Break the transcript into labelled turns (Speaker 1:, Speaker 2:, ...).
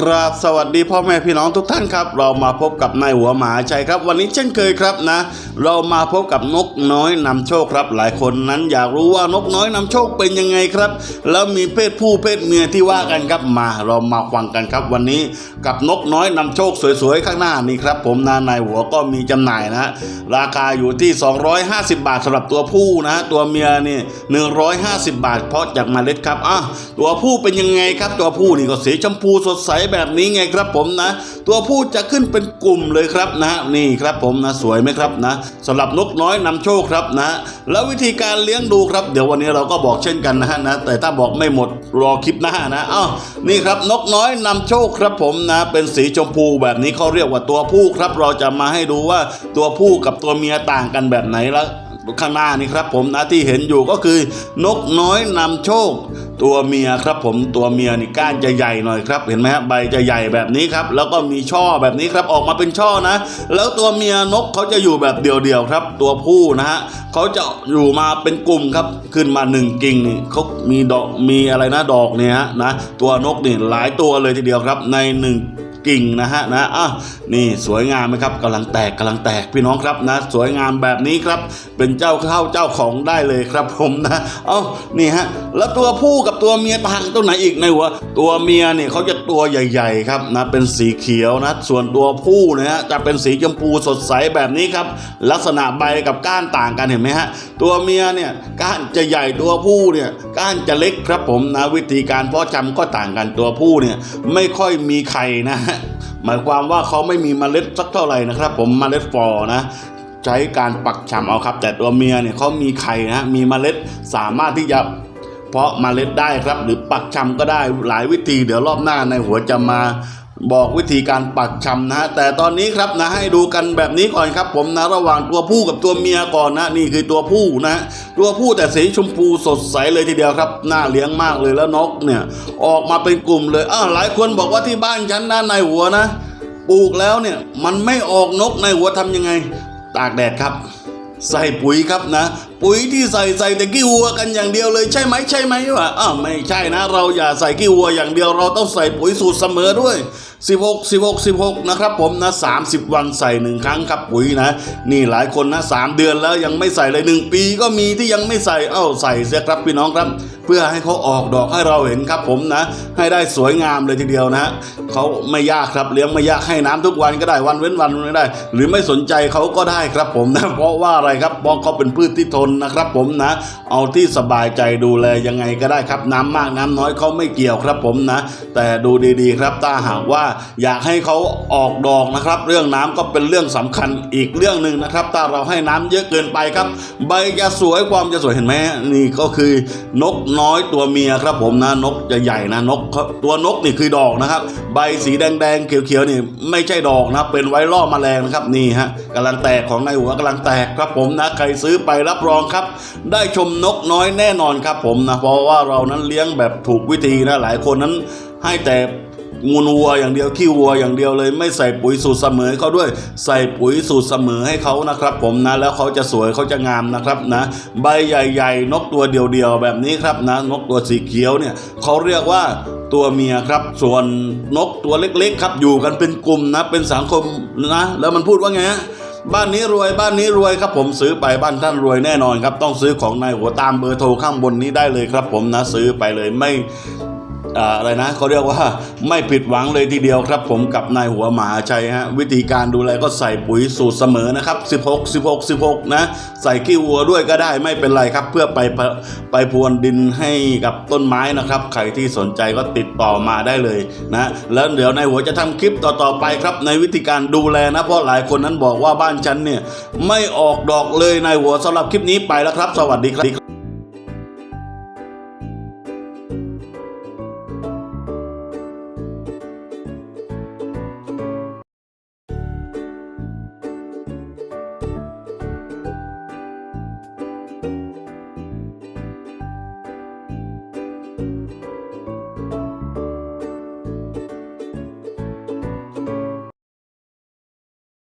Speaker 1: กราบสวัสดีพ่อแม่พี่น้องทุกท่านครับ เรามาพบกับนายหัวหมาชัยครับ วันนี้เช่นเคยครับนะ เรามาพบกับนกน้อยนำโชคครับ หลายคนนั้นอยากรู้ว่านกน้อยนำโชคเป็นยังไงครับ แล้วมีเพศผู้เพศเมียที่ว่ากันครับมา เรามาฟังกันครับวันนี้กับนกน้อยนำโชคสวยๆข้างหน้านี่ครับ ผมนานายหัวก็มีจำหน่ายนะราคาอยู่ที่ 250 บาทสำหรับตัวผู้นะ ตัวเมียนี่150 บาทเพราะจากเมาเล็ดครับอะตัวผู้เป็นยังไงครับ ตัวผู้นี่ก็สีชมพูสดใสแบบนี้ไงครับผมนะ ตัวผู้จะขึ้นเป็นกลุ่มเลยครับนะนี่ครับผมนะสวยไหมครับนะสำหรับนกน้อยนำโชคครับนะ แล้ววิธีการเลี้ยงดูครับ เดี๋ยววันนี้เราก็บอกเช่นกันนะฮะนะแต่ถ้าบอกไม่หมดรอคลิปหน้านะอ้าวนี่ครับนกน้อยนำโชคครับผมนะ เป็นสีชมพูแบบนี้เขาเรียกว่าตัวผู้ครับ เราจะมาให้ดูว่าตัวผู้กับตัวเมียต่างกันแบบไหนแล้ว ข้างหน้านี่ครับผมนะที่เห็นอยู่ก็คือนกน้อยนำโชค ตัวเมียครับผมตัวเมียนี่ก้านจะใหญ่หน่อยครับ เห็นไหมฮะใบจะใหญ่แบบนี้ครับ แล้วก็มีช่อแบบนี้ครับออกมาเป็นช่อนะ แล้วตัวเมียนกเขาจะอยู่แบบเดียวๆครับ ตัวผู้นะฮะเขาจะอยู่มาเป็นกลุ่มครับขึ้นมาหนึ่งกิ่งนี่เขามีดอกมีอะไรนะดอกเนี่ยฮะนะตัวนกนี่หลายตัวเลยทีเดียวครับในหนึ่ง กิ่งนะฮะนะอะนี่สวยงามไหมครับกำลังแตกกำลังแตกพี่น้องครับนะ สวยงามแบบนี้ครับ เป็นเจ้าเข้าเจ้าของได้เลยครับผมนะเอ้านี่ฮะแล้วตัวผู้กับตัวเมียต่างกันตรงไหนอีกในหัวตัวเมียเนี่ยเขาจะตัวใหญ่ๆครับนะเป็นสีเขียวนะส่วนตัวผู้นะฮะจะเป็นสีชมพูสดใสแบบนี้ครับ ลักษณะใบกับก้านต่างกันเห็นไหมฮะตัวเมียเนี่ยก้านจะใหญ่ตัวผู้เนี่ยก้านจะเล็กครับผมนะวิธีการเพาะชำก็ต่างกันตัวผู้เนี่ยไม่ค่อยมีไข่นะฮะหมายความว่าเขาไม่มีเมล็ดสักเท่าไหร่นะครับ ผมเมล็ดฟอนะใช้การปักชำเอาครับ แต่ตัวเมียเนี่ยเขามีไข่นะมีเมล็ดสามารถที่จะเพาะเมล็ดได้ครับ หรือปักชำก็ได้หลายวิธี เดี๋ยวรอบหน้าในหัวจะมา บอกวิธีการปักชำนะฮะแต่ตอนนี้ครับนะให้ดูกันแบบนี้ก่อนครับ ผมนะระหว่างตัวผู้กับตัวเมียก่อนนะนี่คือตัวผู้นะตัวผู้แต่สีชมพูสดใสเลยทีเดียวครับน่าเลี้ยงมากเลยแล้วนกเนี่ยออกมาเป็นกลุ่มเลยอ้าวหลายคนบอกว่าที่บ้านฉันนะในหัวนะปลูกแล้วเนี่ยมันไม่ออกนกในหัวทำยังไง ตากแดดครับ ใส่ปุ๋ยครับนะ ปุ๋ยที่ใส่ใส่แต่ขี้วัวกันอย่างเดียวเลยใช่ไหมใช่ไหมวะอ้าวไม่ใช่นะ เราอย่าใส่ขี้วัวอย่างเดียวเราต้องใส่ปุ๋ยสูตรเสมอด้วย 16 16 16 นะครับผมนะ 30 วันใส่หนึ่งครั้งครับปุ๋ยนะ นี่หลายคนนะ 3 เดือนแล้วยังไม่ใส่เลยหนึ่งปีก็มีที่ยังไม่ใส่ เอ้าใส่เสียครับพี่น้องครับ เพื่อให้เขาออกดอกให้เราเห็นครับผมนะ ให้ได้สวยงามเลยทีเดียวนะฮะเขาไม่ยากครับเลี้ยงไม่ยากให้น้ำทุกวันก็ได้วันเว้นวันก็ได้ หรือไม่สนใจเขาก็ได้ครับผมนะ เพราะว่าอะไรครับเพราะเขาเป็นพืชที่ทนนะครับผมนะ เอาที่สบายใจดูแลยังไงก็ได้ครับน้ำมากน้ำน้อยเขาไม่เกี่ยวครับผมนะ แต่ดูดีๆ ครับถ้าหากว่าอยากให้เขาออกดอกนะครับ เรื่องน้ำก็เป็นเรื่องสำคัญอีกเรื่องหนึ่งนะครับ ถ้าเราให้น้ำเยอะเกินไปครับ ใบจะสวยความจะสวยเห็นไหมนี่ก็คือนกน้อยตัวเมียครับผมนะนกจะใหญ่นะนกตัวนกนี่คือดอกนะครับ ใบสีแดงๆเขียวๆนี่ไม่ใช่ดอกนะเป็นไว้ล่อแมลงนะครับนี่ฮะกำลังแตกของในหัวกำลังแตกครับผมนะใครซื้อไปรับรองครับ ได้ชมนกน้อยแน่นอนครับผมนะเพราะว่าเรานั้นเลี้ยงแบบถูกวิธีนะหลายคนนั้นให้แต่ มูลวัวอย่างเดียวขี้วัวอย่างเดียวเลย ไม่ใส่ปุ๋ยสูตรเสมอเขาด้วย ใส่ปุ๋ยสูตรเสมอให้เขานะครับ ผมนะแล้วเขาจะสวยเขาจะงามนะครับนะใบใหญ่ๆ นกตัวเดียวๆแบบนี้ครับนะนกตัวสีเขียวเนี่ยเขาเรียกว่าตัวเมียครับ ส่วนนกตัวเล็กๆ ครับอยู่กันเป็นกลุ่มนะเป็นสังคมนะแล้วมันพูดว่าไงฮะบ้านนี้รวยบ้านนี้รวยครับผมซื้อไปบ้านท่านรวยแน่นอนครับ ต้องซื้อของนายหัวตามเบอร์โทรข้างบนนี้ได้เลยครับ ผมนะซื้อไปเลยไม่ อะไรนะเขาเรียกว่าไม่ผิดหวังเลยทีเดียวครับ ผมกับนายหัวหมาชัยฮะวิธีการดูแลก็ใส่ปุ๋ยสูตรเสมอนะครับ 16 16 16 นะ ใส่ขี้วัวด้วยก็ได้ไม่เป็นไรครับ เพื่อไปไปพรวนดินให้กับต้นไม้นะครับ ใครที่สนใจก็ติดต่อมาได้เลยนะแล้วเดี๋ยวนายหัวจะทำคลิปต่อๆไปครับ ในวิธีการดูแลนะเพราะหลายคนนั้นบอกว่าบ้านฉันเนี่ยไม่ออกดอกเลยนายหัวสำหรับคลิปนี้ไปแล้วครับ สวัสดีครับ